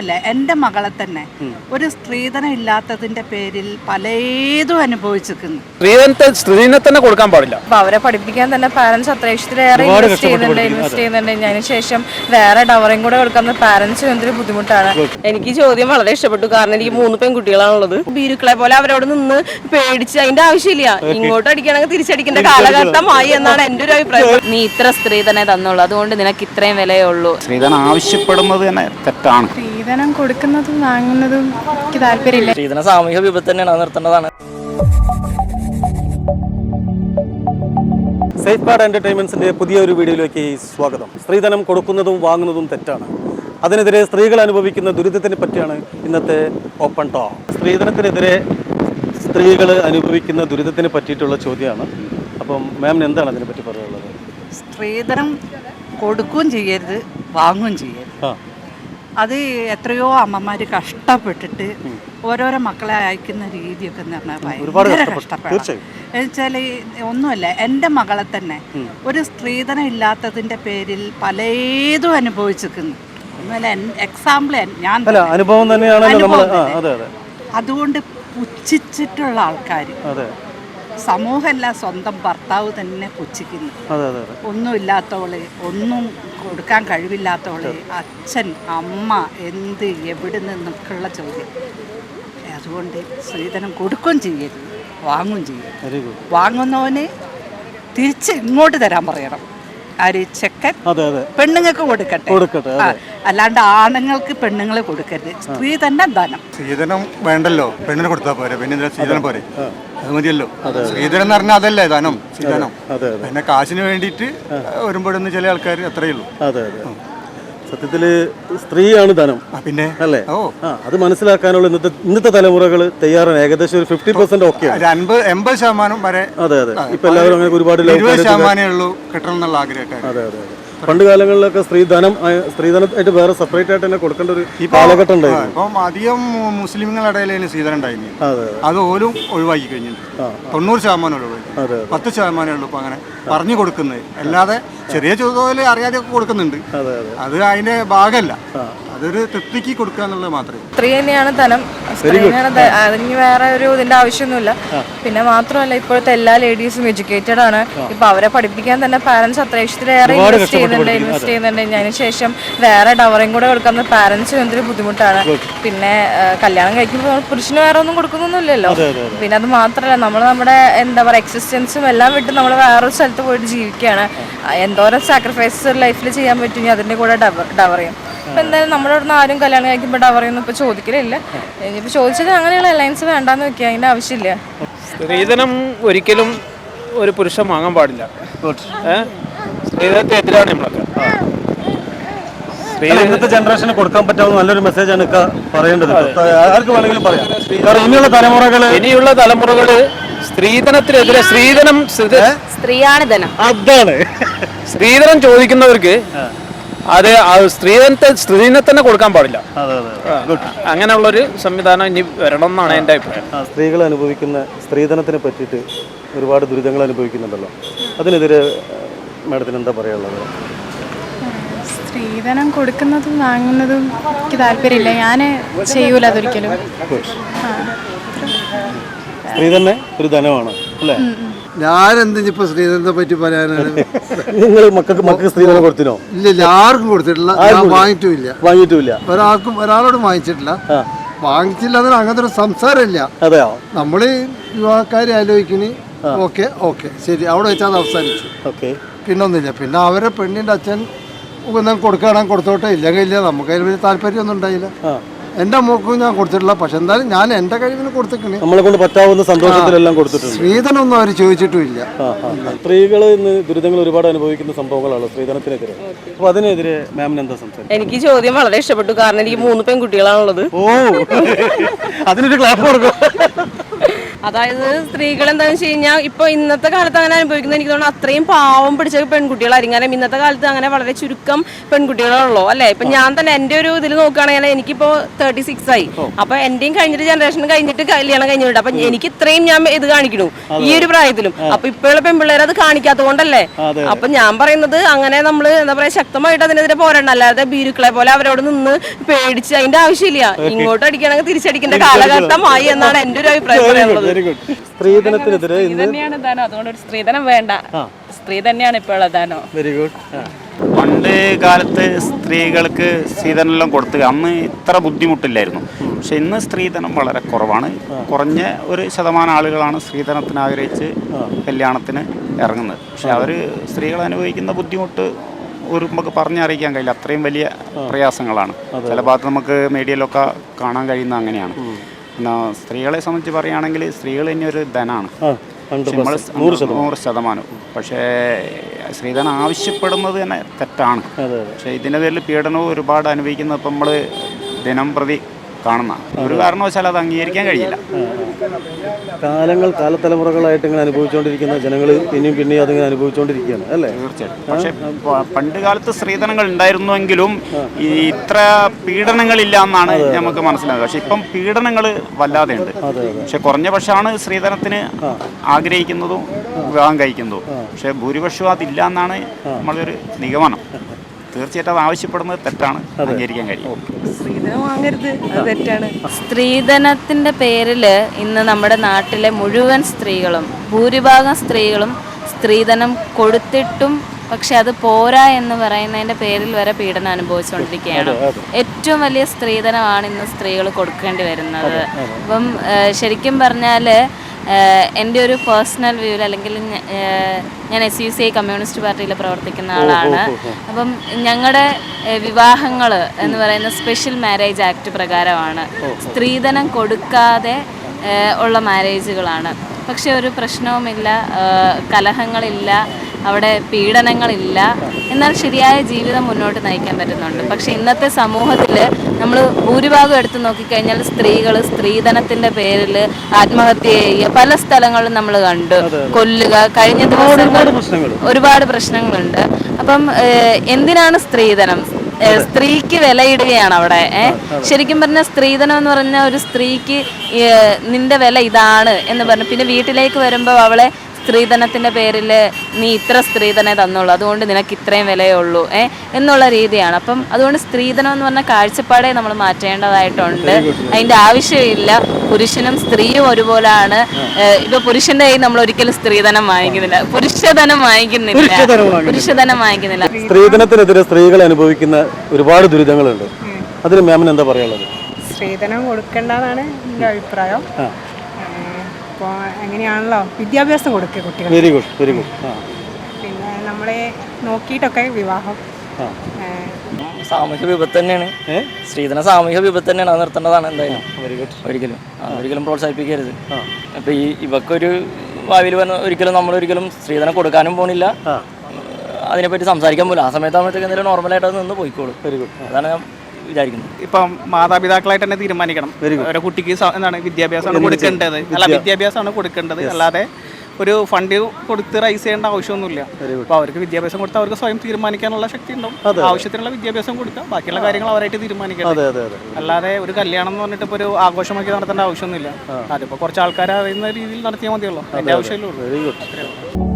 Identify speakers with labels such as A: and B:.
A: അല്ല? എന്റെ മകളെ തന്നെ ഒരു സ്ത്രീധനം ഇല്ലാത്തതിന്റെ പേരിൽ പലതും അനുഭവിച്ചിരിക്കുന്നു.
B: സ്ത്രീധനത്തെ സ്ത്രീധനം തന്നെ കൊടുക്കാൻ പാടില്ല.
C: അപ്പൊ അവരെ പഠിപ്പിക്കാൻ തന്നെ പാരന്റ്സ് അത്ര ഇഷ്ടത്തിലേറെ ഇൻവെസ്റ്റ് ചെയ്യുന്നുണ്ട് ഇൻവെസ്റ്റ് ചെയ്യുന്നുണ്ട്. അതിന് ശേഷം വേറെ ഡവറിയും കൂടെ കൊടുക്കുന്ന പാരന്റ്സിന് എന്തൊരു ബുദ്ധിമുട്ടാണ്.
D: എനിക്ക് ചോദ്യം വളരെ ഇഷ്ടപ്പെട്ടു. കാരണം എനിക്ക് മൂന്ന് പെൺകുട്ടികളാണുള്ളത്. ബീരുക്കളെ പോലെ അവരോട് നിന്ന് പേടിച്ച് അതിന്റെ ആവശ്യമില്ല. ഇങ്ങോട്ട് അടിക്കണമെങ്കിൽ തിരിച്ചടിക്കേണ്ട കാലഘട്ടമായി എന്നാണ് എന്റെ ഒരു അഭിപ്രായം.
E: നീ ഇത്ര സ്ത്രീധനെ തന്നുള്ളൂ. അതുകൊണ്ട് നിനക്ക് ഇത്രയും വിലയുള്ളൂ
F: സ്ത്രീധനം ആവശ്യപ്പെടുന്നത് തന്നെ തെറ്റാണ്.
C: സ്ത്രീധനം കൊടുക്കുന്നതും വാങ്ങുന്നതും എനിക്ക് താല്പര്യമില്ല.
G: സ്ത്രീധന സാമൂഹിക വിപത്ത് തന്നെയാണ് അത് നിർത്തേണ്ടതാണ്.
H: സേഫ് ഗാർഡ് എന്റർടൈൻമെന്റ്സിന്റെ പുതിയൊരു വീഡിയോയിലേക്ക് സ്വാഗതം. സ്ത്രീധനം കൊടുക്കുന്നതും വാങ്ങുന്നതും തെറ്റാണ്. അതിനെതിരെ സ്ത്രീകൾ അനുഭവിക്കുന്ന ദുരിതത്തിനെ പറ്റിയാണ് ഇന്നത്തെ ഓപ്പൺ ടോ സ്ത്രീധനത്തിനെതിരെ സ്ത്രീകൾ അനുഭവിക്കുന്ന ദുരിതത്തിനെ പറ്റിയിട്ടുള്ള ചോദ്യമാണ്. അപ്പം മാമിന് എന്താണ് അതിനെപ്പറ്റി പറയാനുള്ളത്?
A: സ്ത്രീധനം കൊടുക്കുകയും ചെയ്യരുത് വാങ്ങുകയും ചെയ്യരുത്.
H: ആ.
A: അത് എത്രയോ അമ്മമാർ കഷ്ടപ്പെട്ടിട്ട് ഓരോരോ മക്കളെ അയക്കുന്ന രീതിയൊക്കെ എന്ന് പറഞ്ഞാൽ ഭയങ്കര. കഷ്ടപ്പാടാണ്. എന്നുവെച്ചാൽ ഒന്നുമല്ല എന്റെ മകളെ തന്നെ ഒരു സ്ത്രീധനം ഇല്ലാത്തതിന്റെ പേരിൽ പലതും അനുഭവിച്ചിരിക്കുന്നു. എക്സാമ്പിൾ ഞാൻ
H: അനുഭവം തന്നെയാണ്
A: അതുകൊണ്ട് പുച്ഛിച്ചിട്ടുള്ള ആൾക്കാർ സമൂഹമല്ല സ്വന്തം ഭർത്താവ് തന്നെ പുച്ഛിക്കുന്നു. ഒന്നുമില്ലാത്തവൾ ഒന്നും കൊടുക്കാൻ കഴിവില്ലാത്തവൾ അച്ഛൻ അമ്മ എന്ത് എവിടെ നിന്നൊക്കെയുള്ള ചോദ്യം. അതുകൊണ്ട് സ്ത്രീധനം കൊടുക്കുകയും ചെയ്യരുത് വാങ്ങുകയും ചെയ്യരുത്. വാങ്ങുന്നവന് തിരിച്ച് ഇങ്ങോട്ട് തരാൻ പറയണം. ആര് ചെക്കൻ
H: അതെ അതെ.
A: പെണ്ണുങ്ങൾക്ക് കൊടുക്കട്ടെ.
H: കൊടുക്കട്ടെ,
A: അല്ലാണ്ട് ആണുങ്ങൾക്ക് പെണ്ണുങ്ങളെ കൊടുക്കരുത്. സ്ത്രീ തന്നെ ധനം.
I: സ്ത്രീധനം വേണ്ടല്ലോ. പെണ്ണിന് കൊടുത്താൽ പോരെ. പിന്നെ സ്ത്രീധനം പോരെ. അത് മതിയല്ലോ. സ്ത്രീധനം എന്ന് പറഞ്ഞാൽ അതല്ലേ ധനം? സ്ത്രീധനം.
H: അതെ അതെ.
I: പിന്നെ കാശിന് വേണ്ടിയിട്ട് വരുമ്പോഴൊന്നും ചില ആൾക്കാർ അത്രയേ ഉള്ളൂ.
H: സത്യത്തിൽ സ്ത്രീയാണ് ധനം.
I: പിന്നെ?
H: അല്ലേ? അത് മനസ്സിലാക്കാനുള്ള ഇന്നത്തെ ഇന്നത്തെ തലമുറകൾ തയ്യാറാണ്. ഏകദേശം ഒരു ഫിഫ്റ്റി പെർസെന്റ്
I: ഓക്കെ എൺപത് ശതമാനം വരെ
H: അതെ അതെ. ഇപ്പൊ എല്ലാവരും അങ്ങനെ ഒരുപാട്
I: ശതമാനമേ ഉള്ളൂ കിട്ടണം എന്നുള്ള ആഗ്രഹക്കാർ
H: അതെ അതെ അതെ. പണ്ട് കാലങ്ങളിലൊക്കെ സ്ത്രീധനം സ്ത്രീധനമായിട്ട് വേറെ സെപ്പറേറ്റ് ആയിട്ട് തന്നെ കൊടുക്കേണ്ട ഒരു കാലഘട്ടം ഉണ്ടായിരുന്നു.
I: ഇപ്പം അധികം മുസ്ലിങ്ങളുടെ ഇടയിൽ സ്ത്രീധനം ഉണ്ടായിരുന്നു
H: അതെ
I: ഓലും ഒഴിവാക്കി കഴിഞ്ഞിട്ടുണ്ട്. തൊണ്ണൂറ് ശതമാനം ഒഴിവാക്കി. പത്ത് ശതമാനമേ ഉള്ളൂ ഇപ്പൊ അങ്ങനെ പറഞ്ഞു കൊടുക്കുന്നത്. അല്ലാതെ ചെറിയ ചോദ്യം അറിയാതെയൊക്കെ കൊടുക്കുന്നുണ്ട്.
H: അത്
I: അതിന്റെ ഭാഗമല്ല. അതൊരു തൃപ്തിക്ക് കൊടുക്കുക എന്നുള്ളത് മാത്രമേ
C: സ്ത്രീ തന്നെയാണ് ധനം. സ്ത്രീ തന്നെയാണ് ധ- അതിന് വേറെ ഒരു ഇതിന്റെ ആവശ്യമൊന്നുമില്ല. പിന്നെ മാത്രമല്ല ഇപ്പോഴത്തെ എല്ലാ ലേഡീസും എഡ്യൂക്കേറ്റഡ് ആണ്. ഇപ്പൊ അവരെ പഠിപ്പിക്കാൻ തന്നെ പാരന്റ്സ് അത്ര ഇഷ്ടത്തിലേറെ ഇൻവെസ്റ്റ് ചെയ്യുന്നുണ്ട്. ഇൻവെസ്റ്റ് ചെയ്യുന്നുണ്ട്. അതിന് ശേഷം വേറെ ഡവറിയും കൂടെ കൊടുക്കുന്ന പാരന്റ്സിന് എന്തൊരു ബുദ്ധിമുട്ടാണ്. പിന്നെ ആ, കല്യാണം കഴിക്കുമ്പോൾ പുരുഷന് വേറെ ഒന്നും കൊടുക്കുന്നൊന്നുമില്ലല്ലോ. പിന്നെ അത് മാത്രമല്ല നമ്മൾ നമ്മുടെ എന്താ പറയുക എക്സിസ്റ്റൻസും എല്ലാം വിട്ട് നമ്മൾ വേറൊരു സ്ഥലത്ത് പോയിട്ട് ജീവിക്കുകയാണ്. ആ, എന്തോരം സാക്രിഫൈസസ് ലൈഫിൽ ചെയ്യാൻ പറ്റും ഇനി അതിന്റെ കൂടെ ഡവറിയും ഇപ്പൊ എന്തായാലും നമ്മുടെ നിന്ന് ആരും കല്യാണം കഴിക്കുമ്പോൾ ഡവറിയൊന്നും ഇപ്പൊ ചോദിക്കലില്ല. ഇനിയിപ്പോ ചോദിച്ചത് അങ്ങനെയുള്ള അലയൻസ് വേണ്ടാന്ന് വെക്കുക അതിന്റെ ആവശ്യമില്ല.
B: സ്ത്രീധനം ഒരിക്കലും ഒരു പുരുഷൻ വാങ്ങാൻ പാടില്ല. സ്ത്രീധനത്തെ എതിരാണ് നമ്മളൊക്കെ.
H: ഇന്നത്തെ ജനറേഷന് കൊടുക്കാൻ പറ്റാവുന്ന നല്ലൊരു മെസ്സേജ് ഇക്ക പറയേണ്ടത്. ആർക്ക് വേണമെങ്കിലും പറയാം. കാരണം ഇനിയുള്ള തലമുറകൾ
B: ഇനിയുള്ള തലമുറകൾ സ്ത്രീധനത്തിനെതിരെ സ്ത്രീധനം സ്ത്രീ-
E: സ്ത്രീയാണ് ധനം.
H: അതാണ്.
B: സ്ത്രീധനം ചോദിക്കുന്നവർക്ക് അത് സ്ത്രീധനത്തെ സ്ത്രീധനെ തന്നെ കൊടുക്കാൻ പാടില്ല.
H: അതെ അതെ
B: അങ്ങനെയുള്ളൊരു സംവിധാനം ഇനി വരണം എന്നാണ് എന്റെ അഭിപ്രായം.
H: സ്ത്രീകൾ അനുഭവിക്കുന്ന സ്ത്രീധനത്തിനെ പറ്റിയിട്ട് ഒരുപാട് ദുരിതങ്ങൾ അനുഭവിക്കുന്നുണ്ടല്ലോ. അതിനെതിരെ മാഡത്തിന് എന്താ പറയാനുള്ളത്?
C: സ്ത്രീധനം കൊടുക്കുന്നതും വാങ്ങുന്നതും എനിക്ക് താല്പര്യമില്ല. ഞാൻ ചെയ്യൂല അതൊരിക്കലും.
H: സ്ത്രീ തന്നെ ഒരു ധനമാണ് അല്ലേ?
J: ഞാൻ സ്ത്രീധനത്തെ പറ്റി പറയാനാണ്?
H: നിങ്ങൾ മക്കൾക്ക് മക്കൾക്ക് സ്ത്രീധനം കൊടുത്തിനോ?
J: ഇല്ല ഇല്ല ആർക്കും കൊടുത്തിട്ടില്ല. ഞാൻ വാങ്ങിട്ടില്ല
H: വാങ്ങിയിട്ടുമില്ല.
J: ഒരാൾക്കും ഒരാളോടും വാങ്ങിച്ചിട്ടില്ല. വാങ്ങിച്ചില്ല അതിന് അങ്ങനത്തെ ഒരു സംസാരമില്ല.
H: അതെയോ?
J: നമ്മൾ യുവാക്കാരെ ആലോചിക്കണി. Okay okay. ശരി അവിടെ വെച്ചാൽ അത് അവസാനിച്ചു.
H: ഓക്കെ.
J: പിന്നെ ഒന്നുമില്ല പിന്നെ അവരെ പെണ്ണിന്റെ അച്ഛൻ ഒന്നും കൊടുക്കുകയാണെങ്കിൽ കൊടുത്തോട്ടെ ഇല്ലെങ്കിൽ ഇല്ല. നമുക്ക് അതിന് വലിയ താല്പര്യമൊന്നും ഉണ്ടായില്ല. എന്റെ മോക്കും ഞാൻ കൊടുത്തിട്ടില്ല. പക്ഷെ എന്തായാലും ഞാൻ എന്റെ കഴിവിന് കൊടുത്തിട്ടുണ്ട്.
H: നമ്മളെ കൊണ്ട് പറ്റാവുന്ന സന്തോഷത്തിലെല്ലാം കൊടുത്തിട്ടുണ്ട്.
J: അവർ ചോദിച്ചിട്ടുമില്ല.
H: സ്ത്രീകൾ ഇന്ന് ദുരിതങ്ങൾ ഒരുപാട് അനുഭവിക്കുന്ന സംഭവങ്ങളാണ് സ്ത്രീധനത്തിനെതിരെ. അപ്പൊ അതിനെതിരെ മാമിന് എന്താ സംസാരം
D: എനിക്ക് ചോദ്യം വളരെ ഇഷ്ടപ്പെട്ടു. കാരണം എനിക്ക് മൂന്ന് പെൺകുട്ടികളാണുള്ളത്.
H: ഓ. അതിനൊരു ക്ലാപ്പ് കൊടുക്കും.
D: അതായത് സ്ത്രീകൾ എന്താണെന്ന് വെച്ച് കഴിഞ്ഞാൽ ഇപ്പൊ ഇന്നത്തെ കാലത്ത് അങ്ങനെ അനുഭവിക്കുന്നത് എനിക്ക് തോന്നുന്നു അത്രയും പാവം പിടിച്ച പെൺകുട്ടികളായിരിക്കും. കാരണം ഇന്നത്തെ കാലത്ത് അങ്ങനെ വളരെ ചുരുക്കം പെൺകുട്ടികളുള്ളൂ അല്ലെ? ഇപ്പൊ ഞാൻ തന്നെ എന്റെ ഒരു ഇതിൽ നോക്കുകയാണെങ്കിൽ എനിക്കിപ്പോ തേർട്ടി സിക്സ് ആയി അപ്പൊ എന്റെയും കഴിഞ്ഞിട്ട് ജനറേഷൻ കഴിഞ്ഞിട്ട് കല്യാണം കഴിഞ്ഞിട്ടുണ്ട്. അപ്പൊ എനിക്ക് ഇത്രയും ഞാൻ ഇത് കാണിക്കണു ഈ ഒരു പ്രായത്തിലും. അപ്പൊ ഇപ്പോഴുള്ള പെൺപിള്ളേർ അത് കാണിക്കാത്തത് കൊണ്ടല്ലേ? അപ്പൊ ഞാൻ പറയുന്നത് അങ്ങനെ നമ്മൾ എന്താ പറയാ ശക്തമായിട്ട് അതിനെതിരെ പോരാടണം. അല്ലാതെ ബീരുക്കളെ പോലെ അവരോട് നിന്ന് പേടിച്ച് അതിന്റെ ആവശ്യമില്ല. ഇങ്ങോട്ട് അടിക്കണമെങ്കിൽ തിരിച്ചടിക്കേണ്ട കാലഘട്ടമായി എന്നാണ് എന്റെ ഒരു അഭിപ്രായം പറയാനുള്ളത്.
H: വെരി ഗുഡ് സ്ത്രീധനത്തിനെതിരെ ഇന്ന്
E: തന്നെയാണ് ദാനം. അതുകൊണ്ട് ഒരു സ്ത്രീധനം വേണ്ട. സ്ത്രീ തന്നെയാണ് ഇപ്പോഴുള്ള ദാനം.
H: വെരി ഗുഡ്
F: പണ്ട് കാലത്ത് സ്ത്രീകൾക്ക് സ്ത്രീധനെല്ലാം കൊടുത്തുക അന്ന് ഇത്ര ബുദ്ധിമുട്ടില്ലായിരുന്നു. പക്ഷെ ഇന്ന് സ്ത്രീധനം വളരെ കുറവാണ്. കുറഞ്ഞ ഒരു ശതമാനം ആളുകളാണ് സ്ത്രീധനത്തിന് ആഗ്രഹിച്ച് കല്യാണത്തിന് ഇറങ്ങുന്നത്. പക്ഷെ അവർ സ്ത്രീകൾ അനുഭവിക്കുന്ന ബുദ്ധിമുട്ട് ഒരു നമുക്ക് പറഞ്ഞറിയിക്കാൻ കഴിയില്ല. അത്രയും വലിയ പ്രയാസങ്ങളാണ്. ചില ഭാഗത്ത് നമുക്ക് മീഡിയയിലൊക്കെ കാണാൻ കഴിയുന്ന അങ്ങനെയാണ്. സ്ത്രീകളെ സംബന്ധിച്ച് പറയുകയാണെങ്കിൽ സ്ത്രീകൾ തന്നെ ഒരു ധനാണ്. നമ്മൾ നൂറ് ശതമാനം. പക്ഷേ സ്ത്രീധനം ആവശ്യപ്പെടുന്നത് തന്നെ തെറ്റാണ്. പക്ഷേ ഇതിന്റെ പേരിൽ പീഡനവും ഒരുപാട് അനുഭവിക്കുന്നത് ഇപ്പം നമ്മൾ ദിനം പ്രതി കാണുന്ന. ഒരു കാരണവശാൽ അത് അംഗീകരിക്കാൻ കഴിയില്ല.
H: കാലങ്ങൾ കാലത്തലമുറകളായിട്ട് ഇങ്ങനെ അനുഭവിച്ചുകൊണ്ടിരിക്കുന്ന ജനങ്ങൾ പിന്നെയും പിന്നെയും അതിങ്ങനെ അനുഭവിച്ചുകൊണ്ടിരിക്കുകയാണ് അല്ലേ?
F: തീർച്ചയായിട്ടും. പക്ഷേ പണ്ട് കാലത്ത് സ്ത്രീധനങ്ങൾ ഉണ്ടായിരുന്നുവെങ്കിലും ഇത്ര പീഡനങ്ങളില്ല എന്നാണ് നമുക്ക് മനസ്സിലാകുക പക്ഷെ ഇപ്പം പീഡനങ്ങൾ വല്ലാതെ ഉണ്ട് പക്ഷെ കുറഞ്ഞ പക്ഷമാണ് സ്ത്രീധനത്തിന് ആഗ്രഹിക്കുന്നതും വിവാഹം കഴിക്കുന്നതും. പക്ഷെ ഭൂരിപക്ഷവും അതില്ല എന്നാണ് നമ്മളൊരു നിഗമനം. തീർച്ചയായിട്ടും ആവശ്യപ്പെടുന്നത് തെറ്റാണ്. അംഗീകരിക്കാൻ കഴിയും.
D: സ്ത്രീധനം വാങ്ങരുത് അത് തെറ്റാണ്.
E: സ്ത്രീധനത്തിന്റെ പേരിൽ ഇന്ന് നമ്മുടെ നാട്ടിലെ മുഴുവൻ സ്ത്രീകളും ഭൂരിഭാഗം സ്ത്രീകളും സ്ത്രീധനം കൊടുത്തിട്ടും പക്ഷെ അത് പോരാ എന്ന് പറയുന്നതിന്റെ പേരിൽ വരെ പീഡനം അനുഭവിച്ചുകൊണ്ടിരിക്കുകയാണ്. ഏറ്റവും വലിയ സ്ത്രീധനമാണ് ഇന്ന് സ്ത്രീകൾ കൊടുക്കേണ്ടി വരുന്നത്. അപ്പം ശരിക്കും പറഞ്ഞാൽ എന്റെ ഒരു പേഴ്സണൽ വ്യൂവിൽ അല്ലെങ്കിൽ ഞാൻ S U C I communist പാർട്ടിയിൽ പ്രവർത്തിക്കുന്ന ആളാണ്. അപ്പം ഞങ്ങളുടെ വിവാഹങ്ങൾ എന്ന് പറയുന്ന സ്പെഷ്യൽ മാരേജ് ആക്ട് പ്രകാരമാണ് സ്ത്രീധനം കൊടുക്കാതെ ഉള്ള മാരേജുകളാണ് പക്ഷെ ഒരു പ്രശ്നവുമില്ല കലഹങ്ങളില്ല അവിടെ പീഡനങ്ങളില്ല. എന്നാൽ ശരിയായ ജീവിതം മുന്നോട്ട് നയിക്കാൻ പറ്റുന്നുണ്ട്. പക്ഷെ ഇന്നത്തെ സമൂഹത്തിൽ നമ്മൾ ഭൂരിഭാഗം എടുത്ത് നോക്കിക്കഴിഞ്ഞാൽ സ്ത്രീകൾ സ്ത്രീധനത്തിന്റെ പേരിൽ ആത്മഹത്യ ചെയ്യുക പല സ്ഥലങ്ങളിലും നമ്മൾ കണ്ടു. കൊല്ലുക കഴിഞ്ഞ ദിവസം ഒരുപാട് പ്രശ്നങ്ങളുണ്ട്. അപ്പം എന്തിനാണ് സ്ത്രീധനം? സ്ത്രീക്ക് വിലയിടുകയാണ് അവിടെ ശരിക്കും പറഞ്ഞ സ്ത്രീധനം എന്ന് പറഞ്ഞാൽ ഒരു സ്ത്രീക്ക് നിന്റെ വില ഇതാണ് എന്ന് പറഞ്ഞു പിന്നെ വീട്ടിലേക്ക് വരുമ്പോൾ അവളെ സ്ത്രീധനത്തിന്റെ പേരിൽ നീ ഇത്ര സ്ത്രീധനെ തന്നുള്ളൂ. അതുകൊണ്ട് നിനക്ക് ഇത്രയും വിലയുള്ളൂ ഏ? എന്നുള്ള രീതിയാണ്. അപ്പം അതുകൊണ്ട് സ്ത്രീധനം എന്ന് പറഞ്ഞ കാഴ്ചപ്പാടെ നമ്മൾ മാറ്റേണ്ടതായിട്ടുണ്ട്. അതിന്റെ ആവശ്യമില്ല. പുരുഷനും സ്ത്രീയും ഒരുപോലാണ്. ഇപ്പൊ പുരുഷന്റെ കയ്യിൽ നമ്മൾ ഒരിക്കലും സ്ത്രീധനം വാങ്ങിക്കുന്നില്ല. പുരുഷധനം വാങ്ങിക്കുന്നില്ല. പുരുഷധനം വാങ്ങിക്കുന്നില്ല.
H: സ്ത്രീധനത്തിനെതിരെ സ്ത്രീകൾ അനുഭവിക്കുന്ന ഒരുപാട് ദുരിതങ്ങളുണ്ട്. അതിന് മാമിന് എന്താ പറയാനുള്ളത്?
K: സ്ത്രീധനം കൊടുക്കേണ്ടതാണ് എന്റെ അഭിപ്രായം. ഇപ്പോൾ എങ്ങനെയാണല്ലോ വിദ്യാഭ്യാസം കൊടുക്കുക കുട്ടികൾ
H: വെരി ഗുഡ് വെരി ഗുഡ് ആ.
K: പിന്നെ നമ്മളെ നോക്കിയിട്ടൊക്കെ വിവാഹം.
H: ആ.
G: സാമൂഹ്യ വിപത്ത് തന്നെയാണ്. സ്ത്രീധന സാമൂഹ്യ വിപത്ത് തന്നെയാണ്. അത് നിർത്തേണ്ടതാണ് എന്തായാലും. ഒരിക്കലും. ആ, ഒരിക്കലും പ്രോത്സാഹിപ്പിക്കരുത്. അപ്പോൾ ഈ ഇവക്കൊരു ഭാവിയിൽ വന്ന ഒരിക്കലും നമ്മൾ ഒരിക്കലും സ്ത്രീധനം കൊടുക്കാനും പോണില്ല. അതിനെപ്പറ്റി സംസാരിക്കാൻ പോലും ആ സമയത്താകുമ്പോഴത്തേക്ക് എന്തെങ്കിലും നോർമലായിട്ട് അത് നിന്ന് പോയിക്കോളും. വെരി ഗുഡ് അതാണ് ഞാൻ വിചാരിക്കുന്നത്
B: ഇപ്പം മാതാപിതാക്കളായിട്ട് തന്നെ തീരുമാനിക്കണം. ഓരോ കുട്ടിക്ക് എന്താണ് വിദ്യാഭ്യാസമാണ് കൊടുക്കേണ്ടത്. അല്ല വിദ്യാഭ്യാസമാണ് കൊടുക്കേണ്ടത്. അല്ലാതെ ഒരു ഫണ്ട് കൊടുത്ത് റൈസ് ചെയ്യേണ്ട ആവശ്യമൊന്നുമില്ല. അപ്പോൾ അവർക്ക് വിദ്യാഭ്യാസം കൊടുത്താൽ അവർക്ക് സ്വയം തീരുമാനിക്കാനുള്ള ശക്തി ഉണ്ടാവും. ആവശ്യത്തിനുള്ള വിദ്യാഭ്യാസം കൊടുക്കുക. ബാക്കിയുള്ള കാര്യങ്ങൾ അവരായിട്ട് തീരുമാനിക്കണം അല്ലാതെ ഒരു കല്യാണം എന്ന് പറഞ്ഞിട്ട് ഇപ്പൊ ഒരു ആഘോഷമാക്കി നടത്തേണ്ട ആവശ്യമൊന്നുമില്ല. അതിപ്പോൾ കുറച്ച് ആൾക്കാർ അറിയുന്ന രീതിയിൽ നടത്തിയാൽ മതിയല്ലോ. അതിന്റെ ആവശ്യമല്ലേ ഉള്ളൂ.